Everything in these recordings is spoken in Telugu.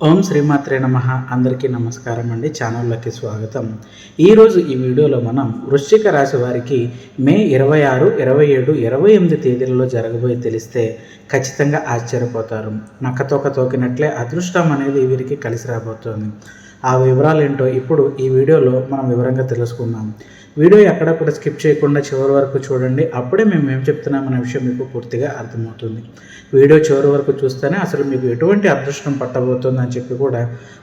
ఓం శ్రీమాత్రే నమ. అందరికీ నమస్కారం అండి. ఛానల్లోకి స్వాగతం. ఈరోజు ఈ వీడియోలో మనం వృశ్చిక రాశి వారికి మే ఇరవై ఆరు ఇరవై ఏడు ఇరవై ఎనిమిది తేదీలలో జరగబోయే తెలిస్తే ఖచ్చితంగా ఆశ్చర్యపోతారు. నక్కతోక తోకినట్లే అదృష్టం అనేది వీరికి కలిసి రాబోతోంది. ఆ వివరాలు ఏంటో ఇప్పుడు ఈ వీడియోలో మనం వివరంగా తెలుసుకుందాం. వీడియో ఎక్కడ కూడా స్కిప్ చేయకుండా చివరి వరకు చూడండి. అప్పుడే మేము ఏం చెప్తున్నామనే విషయం మీకు పూర్తిగా అర్థమవుతుంది. వీడియో చివరి వరకు చూస్తేనే అసలు మీకు ఎటువంటి అదృష్టం పట్టబోతుంది అని చెప్పి కూడా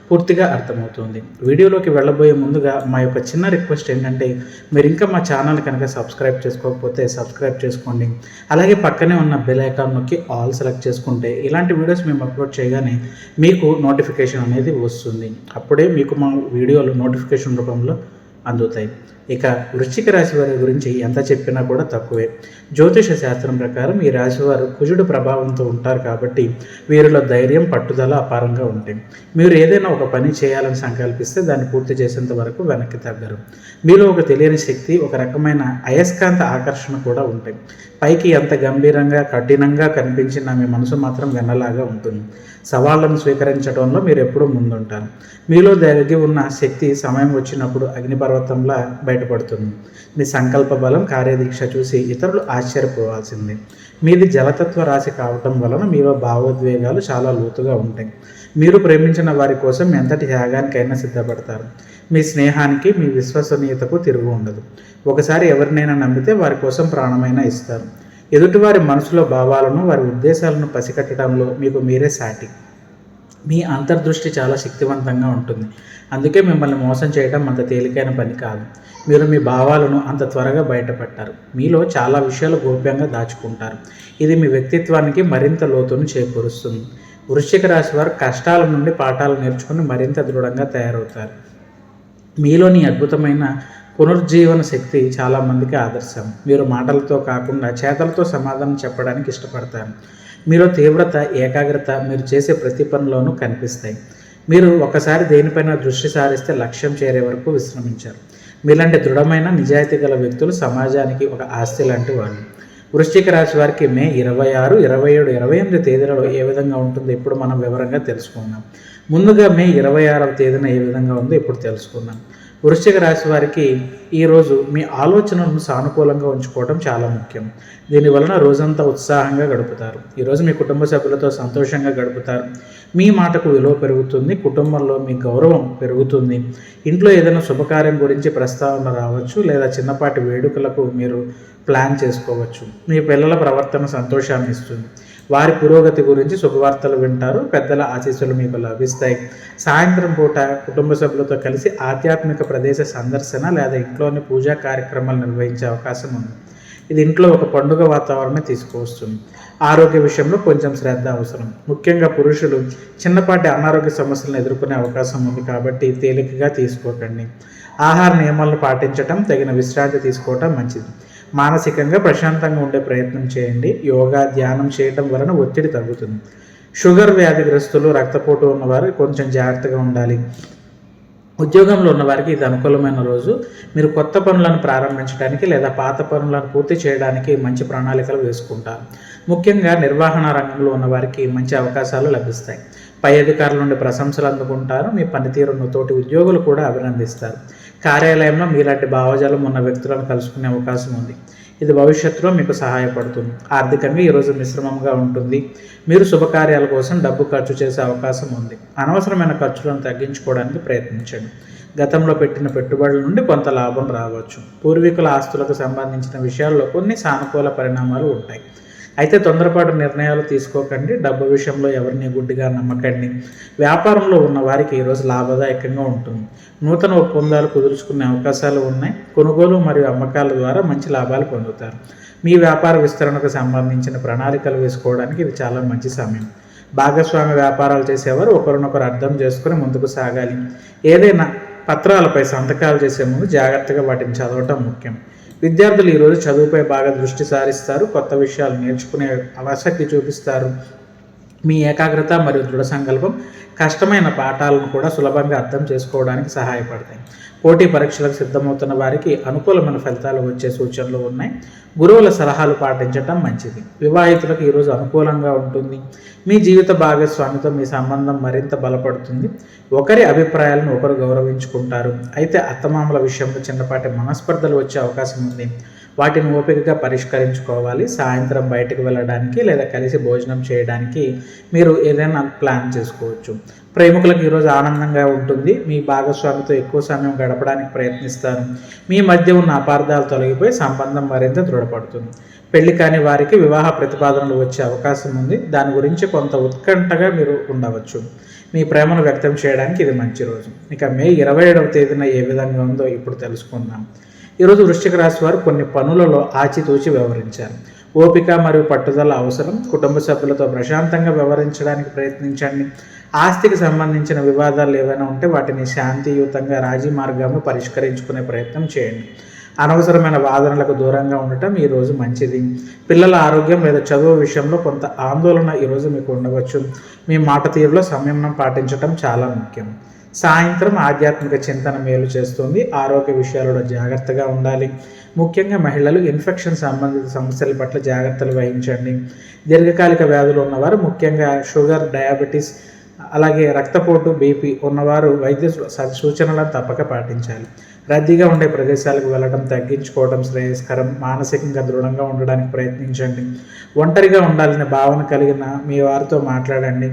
పూర్తిగా అర్థమవుతుంది. వీడియోలోకి వెళ్ళబోయే ముందుగా మా యొక్క చిన్న రిక్వెస్ట్ ఏంటంటే మీరు ఇంకా మా ఛానల్ కనుక సబ్స్క్రైబ్ చేసుకోకపోతే సబ్స్క్రైబ్ చేసుకోండి. అలాగే పక్కనే ఉన్న బెల్ ఐకాన్ నొక్కి ఆల్ సెలెక్ట్ చేసుకుంటే ఇలాంటి వీడియోస్ మేము అప్లోడ్ చేయగానే మీకు నోటిఫికేషన్ అనేది వస్తుంది. అప్పుడే మీకు మా వీడియోలు నోటిఫికేషన్ రూపంలో అందుతాయి. ఇక వృశ్చిక రాశి వారి గురించి ఎంత చెప్పినా కూడా తక్కువే. జ్యోతిష శాస్త్రం ప్రకారం ఈ రాశి వారు కుజుడు ప్రభావంతో ఉంటారు కాబట్టి వీరిలో ధైర్యం పట్టుదల అపారంగా ఉంటాయి మీరు ఏదైనా ఒక పని చేయాలని సంకల్పిస్తే దాన్ని పూర్తి చేసేంత వరకు వెనక్కి తగ్గరు. మీలో ఒక తెలియని శక్తి ఒక రకమైన అయస్కాంత ఆకర్షణ కూడా ఉంటాయి పైకి ఎంత గంభీరంగా కఠినంగా కనిపించిన మీ మనసు మాత్రం వెన్నలాగా ఉంటుంది. సవాళ్ళను స్వీకరించడంలో మీరు ఎప్పుడూ ముందుంటారు. మీలో దగ్గర ఉన్న శక్తి సమయం వచ్చినప్పుడు అగ్నిపర్వతంలా బయటపడుతుంది. మీ సంకల్ప బలం కార్యదీక్ష చూసి ఇతరులు ఆశ్చర్యపోవాల్సిందే. మీది జలతత్వ రాశి కావటం వలన మీ భావోద్వేగాలు చాలా లోతుగా ఉంటాయి. మీరు ప్రేమించిన వారి కోసం ఎంతటి త్యాగానికైనా సిద్ధపడతారు. మీ స్నేహానికి మీ విశ్వసనీయతకు తిరుగు ఉండదు. ఒకసారి ఎవరినైనా నమ్మితే వారి కోసం ప్రాణమైనా ఇస్తారు. ఎదుటివారి మనసులో భావాలను వారి ఉద్దేశాలను పసికట్టడంలో మీకు మీరే సాటి. మీ అంతర్దృష్టి చాలా శక్తివంతంగా ఉంటుంది. అందుకే మిమ్మల్ని మోసం చేయడం అంత తేలికైన పని కాదు. మీరు మీ భావాలను అంత త్వరగా బయటపెట్టారు. మీలో చాలా విషయాలు గోప్యంగా దాచుకుంటారు. ఇది మీ వ్యక్తిత్వానికి మరింత లోతును చేకూరుస్తుంది. వృశ్చిక రాశి వారు కష్టాల నుండి పాఠాలు నేర్చుకుని మరింత దృఢంగా తయారవుతారు. మీలోని అద్భుతమైన పునరుజ్జీవన శక్తి చాలామందికి ఆదర్శం. మీరు మాటలతో కాకుండా చేతలతో సమాధానం చెప్పడానికి ఇష్టపడతారు. మీలో తీవ్రత ఏకాగ్రత మీరు చేసే ప్రతి పనిలోనూ కనిపిస్తాయి. మీరు ఒకసారి దేనిపైన దృష్టి సారిస్తే లక్ష్యం చేరే వరకు విశ్రమించారు. మీలాంటి దృఢమైన నిజాయితీ గల వ్యక్తులు సమాజానికి ఒక ఆస్తి లాంటి వాళ్ళు. వృశ్చిక రాశి వారికి మే ఇరవై ఆరు ఇరవై ఏడు ఇరవై ఎనిమిది తేదీలలో ఏ విధంగా ఉంటుందో ఇప్పుడు మనం వివరంగా తెలుసుకుందాం. ముందుగా మే ఇరవై ఆరవ తేదీన ఏ విధంగా ఉందో ఇప్పుడు తెలుసుకుందాం. వృశ్చిక రాశి వారికి ఈరోజు మీ ఆలోచనలను సానుకూలంగా ఉంచుకోవడం చాలా ముఖ్యం. దీని వలన రోజంతా ఉత్సాహంగా గడుపుతారు. ఈరోజు మీ కుటుంబ సభ్యులతో సంతోషంగా గడుపుతారు. మీ మాటకు విలువ పెరుగుతుంది కుటుంబంలో మీ గౌరవం పెరుగుతుంది. ఇంట్లో ఏదైనా శుభకార్యం గురించి ప్రస్తావన రావచ్చు లేదా చిన్నపాటి వేడుకలకు మీరు ప్లాన్ చేసుకోవచ్చు. మీ పిల్లల ప్రవర్తన సంతోషాన్ని ఇస్తుంది. వారి పురోగతి గురించి శుభవార్తలు వింటారు పెద్దల ఆశీస్సులు మీకు లభిస్తాయి. సాయంత్రం పూట కుటుంబ సభ్యులతో కలిసి ఆధ్యాత్మిక ప్రదేశ సందర్శన లేదా ఇంట్లోని పూజా కార్యక్రమాలు నిర్వహించే అవకాశం ఉంది. ఇది ఇంట్లో ఒక పండుగ వాతావరణం తీసుకువస్తుంది. ఆరోగ్య విషయంలో కొంచెం శ్రద్ధ అవసరం. ముఖ్యంగా పురుషులు చిన్నపాటి అనారోగ్య సమస్యలను ఎదుర్కొనే అవకాశం ఉంది కాబట్టి తేలికగా తీసుకోకండి. ఆహార నియమాలను పాటించడం తగిన విశ్రాంతి తీసుకోవటం మంచిది. మానసికంగా ప్రశాంతంగా ఉండే ప్రయత్నం చేయండి. యోగా ధ్యానం చేయటం వలన ఒత్తిడి తగ్గుతుంది. షుగర్ వ్యాధిగ్రస్తులు రక్తపోటు ఉన్నవారు కొంచెం జాగ్రత్తగా ఉండాలి. ఉద్యోగంలో ఉన్నవారికి ఇది అనుకూలమైన రోజు. మీరు కొత్త పనులను ప్రారంభించడానికి లేదా పాత పనులను పూర్తి చేయడానికి మంచి ప్రణాళికలు వేసుకుంటారు. ముఖ్యంగా నిర్వహణ రంగంలో ఉన్నవారికి మంచి అవకాశాలు లభిస్తాయి. పై అధికారుల నుండి ప్రశంసలు అందుకుంటారు. మీ పనితీరును తోటి ఉద్యోగులు కూడా అభినందిస్తారు. కార్యాలయంలో మీలాంటి భావజాలం ఉన్న వ్యక్తులను కలుసుకునే అవకాశం ఉంది. ఇది భవిష్యత్తులో మీకు సహాయపడుతుంది. ఆర్థికంగా ఈరోజు మిశ్రమంగా ఉంటుంది. మీరు శుభకార్యాల కోసం డబ్బు ఖర్చు చేసే అవకాశం ఉంది. అనవసరమైన ఖర్చులను తగ్గించుకోవడానికి ప్రయత్నించండి. గతంలో పెట్టిన పెట్టుబడుల నుండి కొంత లాభం రావచ్చు. పూర్వీకుల ఆస్తులకు సంబంధించిన విషయాల్లో కొన్ని సానుకూల పరిణామాలు ఉంటాయి. అయితే తొందరపాటు నిర్ణయాలు తీసుకోకండి. డబ్బు విషయంలో ఎవరిని గుడ్డిగా నమ్మకండి. వ్యాపారంలో ఉన్న వారికి ఈరోజు లాభదాయకంగా ఉంటుంది. నూతన ఒప్పందాలు కుదుర్చుకునే అవకాశాలు ఉన్నాయి. కొనుగోలు మరియు అమ్మకాల ద్వారా మంచి లాభాలు పొందుతారు. మీ వ్యాపార విస్తరణకు సంబంధించిన ప్రణాళికలు వేసుకోవడానికి ఇది చాలా మంచి సమయం. భాగస్వామి వ్యాపారాలు చేసేవారు ఒకరినొకరు అర్థం చేసుకుని ముందుకు సాగాలి. ఏదైనా పత్రాలపై సంతకాలు చేసే ముందు జాగ్రత్తగా వాటిని చదవటం ముఖ్యం. విద్యార్థులు ఈరోజు చదువుపై బాగా దృష్టి సారిస్తారు. కొత్త విషయాలు నేర్చుకునే ఆసక్తి చూపిస్తారు. మీ ఏకాగ్రత మరియు దృఢ సంకల్పం కష్టమైన పాఠాలను కూడా సులభంగా అర్థం చేసుకోవడానికి సహాయపడతాయి. పోటీ పరీక్షలకు సిద్ధమవుతున్న వారికి అనుకూలమైన ఫలితాలు వచ్చే సూచనలు ఉన్నాయి. గురువుల సలహాలు పాటించటం మంచిది. వివాహితులకు ఈరోజు అనుకూలంగా ఉంటుంది. మీ జీవిత భాగస్వామితో మీ సంబంధం మరింత బలపడుతుంది. ఒకరి అభిప్రాయాలను ఒకరు గౌరవించుకుంటారు. అయితే అత్తమామల విషయంలో చిన్నపాటి మనస్పర్ధలు వచ్చే అవకాశం ఉంది. వాటిని ఓపికగా పరిష్కరించుకోవాలి. సాయంత్రం బయటకు వెళ్ళడానికి లేదా కలిసి భోజనం చేయడానికి మీరు ఏదైనా ప్లాన్ చేసుకోవచ్చు. ప్రేమికులకు ఈరోజు ఆనందంగా ఉంటుంది. మీ భాగస్వామితో ఎక్కువ సమయం గడపడానికి ప్రయత్నిస్తారు. మీ మధ్య ఉన్న అపార్థాలు తొలగిపోయి సంబంధం మరింత దృఢపడుతుంది. పెళ్ళి కాని వారికి వివాహ ప్రతిపాదనలు వచ్చే అవకాశం ఉంది. దాని గురించి కొంత ఉత్కంఠగా మీరు ఉండవచ్చు. మీ ప్రేమను వ్యక్తం చేయడానికి ఇది మంచి రోజు. ఇక మే ఇరవై ఏడవ తేదీన ఏ విధంగా ఉందో ఇప్పుడు తెలుసుకుందాం. ఈరోజు వృశ్చిక రాశి వారు కొన్ని పనులలో ఆచితూచి వ్యవహరించారు. ఓపిక మరియు పట్టుదల అవసరం. కుటుంబ సభ్యులతో ప్రశాంతంగా వ్యవహరించడానికి ప్రయత్నించండి. ఆస్తికి సంబంధించిన వివాదాలు ఏవైనా ఉంటే వాటిని శాంతియుతంగా రాజీ మార్గంలో పరిష్కరించుకునే ప్రయత్నం చేయండి. అనవసరమైన వాదనలకు దూరంగా ఉండటం ఈరోజు మంచిది. పిల్లల ఆరోగ్యం లేదా చదువు విషయంలో కొంత ఆందోళన ఈరోజు మీకు ఉండవచ్చు. మీ మాట తీరులో సంయమనం పాటించడం చాలా ముఖ్యం. సాయంత్రం ఆధ్యాత్మిక చింతన మేలు చేస్తుంది. ఆరోగ్య విషయాలలో జాగ్రత్తగా ఉండాలి. ముఖ్యంగా మహిళలు ఇన్ఫెక్షన్ సంబంధిత సమస్యల పట్ల జాగ్రత్తలు వహించండి. దీర్ఘకాలిక వ్యాధులు ఉన్నవారు ముఖ్యంగా షుగర్ డయాబెటీస్ అలాగే రక్తపోటు బీపీ ఉన్నవారు వైద్య సూచనలను తప్పక పాటించాలి. రద్దీగా ఉండే ప్రదేశాలకు వెళ్ళడం తగ్గించుకోవడం శ్రేయస్కరం మానసికంగా దృఢంగా ఉండడానికి ప్రయత్నించండి. ఒంటరిగా ఉండాలనే భావన కలిగిన మీ వారితో మాట్లాడండి.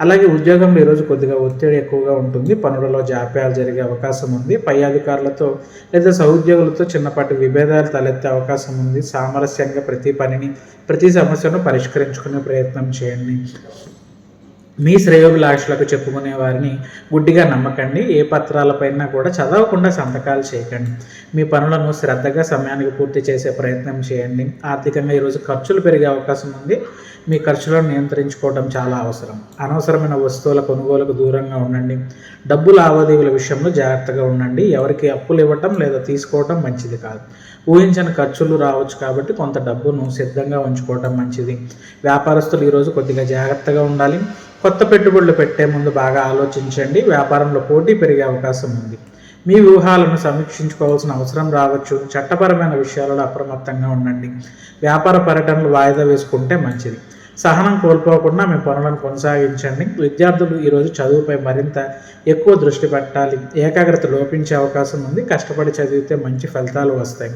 అలాగే ఉద్యోగంలో ఈరోజు కొద్దిగా ఒత్తిడి ఎక్కువగా ఉంటుంది. పనులలో జాప్యాలు జరిగే అవకాశం ఉంది. పై అధికారులతో లేదా సహోద్యోగులతో చిన్నపాటి విభేదాలు తలెత్తే అవకాశం ఉంది. సామరస్యంగా ప్రతి పనిని ప్రతి సమస్యను పరిష్కరించుకునే ప్రయత్నం చేయండి. మీ శ్రేయోభిలాషులకు చెప్పుకునే వారిని గుడ్డిగా నమ్మకండి. ఏ పత్రాలపైన కూడా చదవకుండా సంతకాలు చేయకండి. మీ పనులను శ్రద్ధగా సమయానికి పూర్తి చేసే ప్రయత్నం చేయండి. ఆర్థికంగా ఈరోజు ఖర్చులు పెరిగే అవకాశం ఉంది. మీ ఖర్చులను నియంత్రించుకోవడం చాలా అవసరం. అనవసరమైన వస్తువుల కొనుగోలుకు దూరంగా ఉండండి. డబ్బు లావాదేవీల విషయంలో జాగ్రత్తగా ఉండండి. ఎవరికి అప్పులు ఇవ్వటం లేదా తీసుకోవటం మంచిది కాదు. ఊహించని ఖర్చులు రావచ్చు కాబట్టి కొంత డబ్బును సిద్ధంగా ఉంచుకోవటం మంచిది. వ్యాపారస్తులు ఈరోజు కొద్దిగా జాగ్రత్తగా ఉండాలి. కొత్త పెట్టుబడులు పెట్టే ముందు బాగా ఆలోచించండి. వ్యాపారంలో పోటీ పెరిగే అవకాశం ఉంది. మీ వ్యూహాలను సమీక్షించుకోవాల్సిన అవసరం రావచ్చు. చట్టపరమైన విషయాలలో అప్రమత్తంగా ఉండండి. వ్యాపార పర్యటనలు వాయిదా వేసుకుంటే మంచిది. సహనం కోల్పోకుండా మీ పనులను కొనసాగించండి. విద్యార్థులు ఈరోజు చదువుపై మరింత ఎక్కువ దృష్టి పెట్టాలి. ఏకాగ్రత లోపించే అవకాశం ఉంది. కష్టపడి చదివితే మంచి ఫలితాలు వస్తాయి.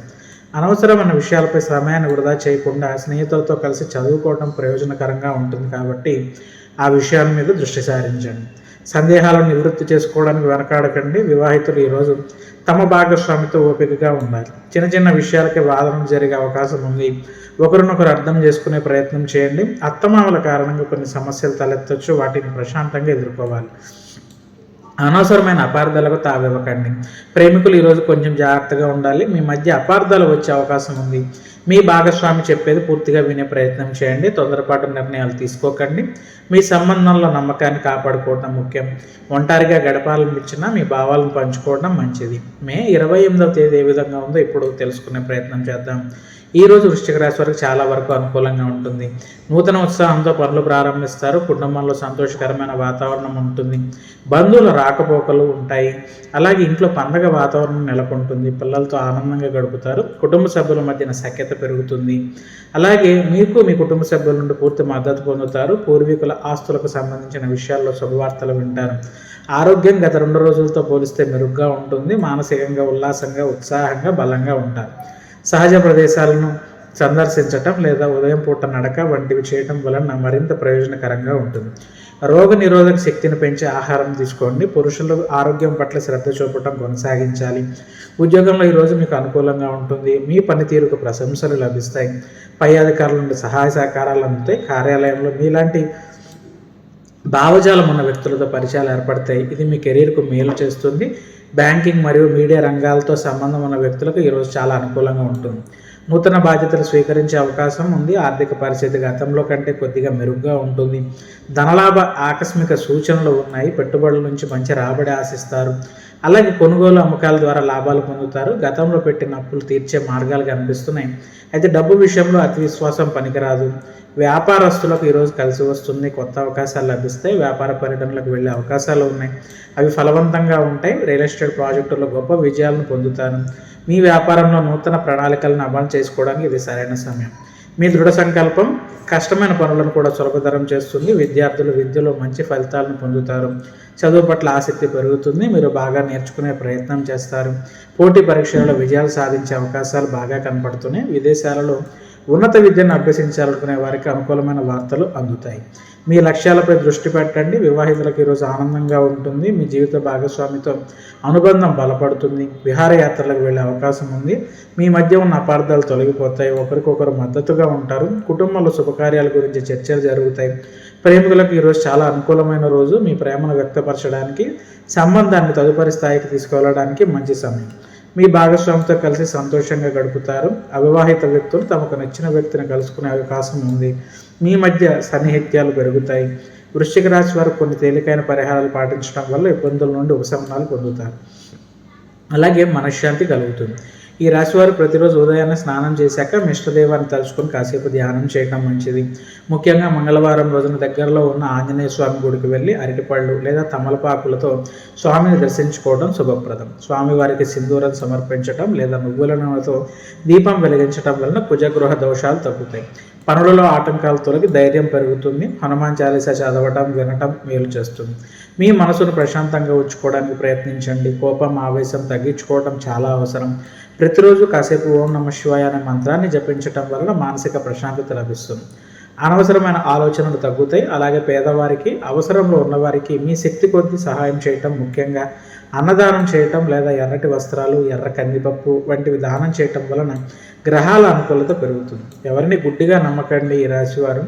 అనవసరమైన విషయాలపై సమయాన్ని వృధా చేయకుండా స్నేహితులతో కలిసి చదువుకోవడం ప్రయోజనకరంగా ఉంటుంది కాబట్టి ఆ విషయాల మీద దృష్టి సారించండి. సందేహాలను నివృత్తి చేసుకోవడానికి వెనకాడకండి. వివాహితులు ఈరోజు తమ భాగస్వామితో ఓపికగా ఉండాలి. చిన్న చిన్న విషయాలకి వాదనలు జరిగే అవకాశం ఉంది. ఒకరినొకరు అర్థం చేసుకునే ప్రయత్నం చేయండి. అత్తమామల కారణంగా కొన్ని సమస్యలు తలెత్తవచ్చు వాటిని ప్రశాంతంగా ఎదుర్కోవాలి. అనవసరమైన అపార్థాలకు తావివ్వకండి. ప్రేమికులు ఈరోజు కొంచెం జాగ్రత్తగా ఉండాలి. మీ మధ్య అపార్థాలు వచ్చే అవకాశం ఉంది. మీ భాగస్వామి చెప్పేది పూర్తిగా వినే ప్రయత్నం చేయండి. తొందరపాటు నిర్ణయాలు తీసుకోకండి. మీ సంబంధంలో నమ్మకాన్ని కాపాడుకోవడం ముఖ్యం. ఒంటరిగా గడపాలనిపించినా మీ భావాలను పంచుకోవడం మంచిది. మే ఇరవై ఎనిమిదవ తేదీ ఏ విధంగా ఉందో ఇప్పుడు తెలుసుకునే ప్రయత్నం చేద్దాం. ఈరోజు వృష్టిక రాశి వరకు చాలా వరకు అనుకూలంగా ఉంటుంది. నూతన ఉత్సాహంతో పనులు ప్రారంభిస్తారు. కుటుంబంలో సంతోషకరమైన వాతావరణం ఉంటుంది. బంధువుల రాకపోకలు ఉంటాయి. అలాగే ఇంట్లో పండగ వాతావరణం నెలకొంటుంది. పిల్లలతో ఆనందంగా గడుపుతారు. కుటుంబ సభ్యుల మధ్యన సఖ్యత పెరుగుతుంది. అలాగే మీకు మీ కుటుంబ సభ్యుల నుండి పూర్తి మద్దతు పొందుతారు. పూర్వీకుల ఆస్తులకు సంబంధించిన విషయాల్లో శుభవార్తలు వింటారు. ఆరోగ్యం గత రెండు రోజులతో పోలిస్తే మెరుగ్గా ఉంటుంది. మానసికంగా ఉల్లాసంగా ఉత్సాహంగా బలంగా ఉంటారు. సహజ ప్రదేశాలను సందర్శించటం లేదా ఉదయం పూట నడక వంటివి చేయటం వలన మరింత ప్రయోజనకరంగా ఉంటుంది. రోగ నిరోధక శక్తిని పెంచే ఆహారం తీసుకోండి. పురుషులు ఆరోగ్యం పట్ల శ్రద్ధ చూపటం కొనసాగించాలి. ఉద్యోగంలో ఈరోజు మీకు అనుకూలంగా ఉంటుంది. మీ పనితీరుకు ప్రశంసలు లభిస్తాయి. పై అధికారుల నుండి సహాయ సహకారాలు అందుతాయి. కార్యాలయంలో మీలాంటి భావజాలం ఉన్న వ్యక్తులతో పరిచయాలు ఏర్పడతాయి. ఇది మీ కెరీర్కు మేలు చేస్తుంది. బ్యాంకింగ్ మరియు మీడియా రంగాలతో సంబంధం ఉన్న వ్యక్తులకు ఈరోజు చాలా అనుకూలంగా ఉంటుంది. నూతన బాధ్యతలు స్వీకరించే అవకాశం ఉంది. ఆర్థిక పరిస్థితి గతంలో కంటే కొద్దిగా మెరుగ్గా ఉంటుంది. ధనలాభ ఆకస్మిక సూచనలు ఉన్నాయి. పెట్టుబడుల నుంచి మంచి రాబడి ఆశిస్తారు. అలాగే కొనుగోలు అమ్మకాల ద్వారా లాభాలు పొందుతారు. గతంలో పెట్టిన అప్పులు తీర్చే మార్గాలు కనిపిస్తున్నాయి. అయితే డబ్బు విషయంలో అతి విశ్వాసం పనికిరాదు. వ్యాపారస్తులకు ఈరోజు కలిసి వస్తుంది కొత్త అవకాశాలు లభిస్తాయి వ్యాపార పర్యటనలకు వెళ్ళే అవకాశాలు ఉన్నాయి. అవి ఫలవంతంగా ఉంటాయి. రియల్ ఎస్టేట్ ప్రాజెక్టుల్లో గొప్ప విజయాలను పొందుతారు. మీ వ్యాపారంలో నూతన ప్రణాళికలను అమలు చేసుకోవడానికి ఇది సరైన సమయం. మీ దృఢ సంకల్పం కష్టమైన పనులను కూడా సులభతరం చేస్తుంది. విద్యార్థులు విద్యలో మంచి ఫలితాలను పొందుతారు. చదువు పట్ల ఆసక్తి పెరుగుతుంది. మీరు బాగా నేర్చుకునే ప్రయత్నం చేస్తారు. పోటీ పరీక్షలలో విజయాలు సాధించే అవకాశాలు బాగా కనపడుతున్నాయి. విదేశాలలో ఉన్నత విద్యను అభ్యసించాలనుకునే వారికి అనుకూలమైన వార్తలు అందుతాయి. మీ లక్ష్యాలపై దృష్టి పెట్టండి. వివాహితులకు ఈరోజు ఆనందంగా ఉంటుంది. మీ జీవిత భాగస్వామితో అనుబంధం బలపడుతుంది. విహారయాత్రలకు వెళ్ళే అవకాశం ఉంది. మీ మధ్య ఉన్న అపార్థాలు తొలగిపోతాయి. ఒకరికొకరు మద్దతుగా ఉంటారు. కుటుంబంలో శుభకార్యాల గురించి చర్చలు జరుగుతాయి. ప్రేమికులకు ఈరోజు చాలా అనుకూలమైన రోజు. మీ ప్రేమను వ్యక్తపరచడానికి సంబంధాన్ని తదుపరి స్థాయికి తీసుకెళ్ళడానికి మంచి సమయం. మీ భాగస్వామితో కలిసి సంతోషంగా గడుపుతారు. అవివాహిత వ్యక్తులు తమకు నచ్చిన వ్యక్తిని కలుసుకునే అవకాశం ఉంది. మీ మధ్య సన్నిహిత్యాలు పెరుగుతాయి. వృశ్చిక రాశి వారు కొన్ని తేలికైన పరిహారాలు పాటించడం వల్ల ఇబ్బందుల నుండి ఉపశమనాలు పొందుతారు. అలాగే మనశ్శాంతి కలుగుతుంది. ఈ రాశివారు ప్రతిరోజు ఉదయాన్నే స్నానం చేశాక మిష్టదేవాన్ని తలుచుకొని కాసేపు ధ్యానం చేయడం మంచిది. ముఖ్యంగా మంగళవారం రోజున దగ్గరలో ఉన్న ఆంజనేయ స్వామి గుడికి వెళ్ళి అరటిపళ్ళు లేదా తమలపాకులతో స్వామిని దర్శించుకోవడం శుభప్రదం. స్వామివారికి సింధూరం సమర్పించడం లేదా నువ్వుల నూనెతో దీపం వెలిగించడం వలన కుజగృహ దోషాలు తగ్గుతాయి. పనులలో ఆటంకాలు తొలగి ధైర్యం పెరుగుతుంది. హనుమాన్ చాలీస చదవటం వినటం మేలు చేస్తుంది. మీ మనసును ప్రశాంతంగా ఉంచుకోవడానికి ప్రయత్నించండి. కోపం ఆవేశం తగ్గించుకోవడం చాలా అవసరం. ప్రతిరోజు కాసేపు ఓం నమ శివాయ అనే మంత్రాన్ని జపించటం వలన మానసిక ప్రశాంతత లభిస్తుంది. అనవసరమైన ఆలోచనలు తగ్గుతాయి. అలాగే పేదవారికి అవసరంలో ఉన్నవారికి మీ శక్తి కొద్దీ సహాయం చేయటం ముఖ్యంగా అన్నదానం చేయటం లేదా ఎర్రటి వస్త్రాలు ఎర్ర కందిపప్పు వంటివి దానం చేయటం వలన గ్రహాల అనుకూలత పెరుగుతుంది. ఎవరిని గుడ్డిగా నమ్మకండి ఈ రాశివారు.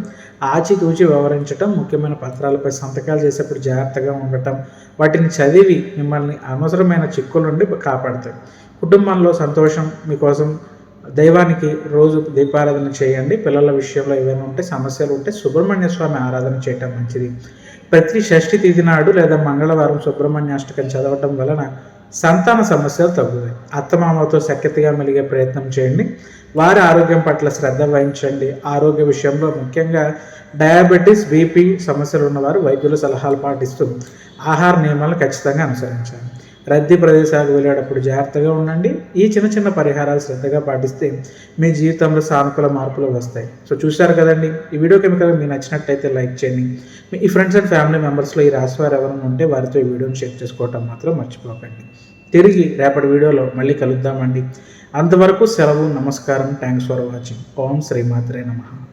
ఆచితూచి వ్యవహరించటం ముఖ్యమైన పత్రాలపై సంతకాలు చేసేప్పుడు జాగ్రత్తగా ఉండటం వాటిని చదివి మిమ్మల్ని అనవసరమైన చిక్కుల నుండి కాపాడతాయి. కుటుంబంలో సంతోషం మీకోసం దైవానికి రోజు దీపారాధన చేయండి. పిల్లల విషయంలో ఏమైనా ఉంటే సమస్యలు ఉంటే సుబ్రహ్మణ్య స్వామి ఆరాధన చేయటం మంచిది. ప్రతి షష్ఠి తిథి నాడు లేదా మంగళవారం సుబ్రహ్మణ్యాష్టకం చదవటం వలన సంతాన సమస్యలు తగ్గుతాయి. అత్తమామతో సఖ్యతగా మెలిగే ప్రయత్నం చేయండి. వారి ఆరోగ్యం పట్ల శ్రద్ధ వహించండి. ఆరోగ్య విషయంలో ముఖ్యంగా డయాబెటీస్ బీపీ సమస్యలు ఉన్నవారు వైద్యుల సలహాలు పాటిస్తూ ఆహార నియమాలను ఖచ్చితంగా అనుసరించాలి. రద్దీ ప్రదేశాలకు వెళ్ళేటప్పుడు జాగ్రత్తగా ఉండండి. ఈ చిన్న చిన్న పరిహారాలు శ్రద్ధగా పాటిస్తే మీ జీవితంలో సానుకూల మార్పులు వస్తాయి. సో చూశారు కదండి? ఈ వీడియో కెమికల్ మీకు నచ్చినట్టయితే లైక్ చేయండి. మీ ఫ్రెండ్స్ అండ్ ఫ్యామిలీ మెంబర్స్లో ఈ రాశివారు ఎవరైనా ఉంటే వారితో ఈ వీడియోని షేర్ చేసుకోవటం మాత్రం మర్చిపోకండి. తిరిగి రేపటి వీడియోలో మళ్ళీ కలుద్దామండి. అంతవరకు సెలవు నమస్కారం థ్యాంక్స్ ఫర్ వాచింగ్ ఓం శ్రీమాత్రే నమః.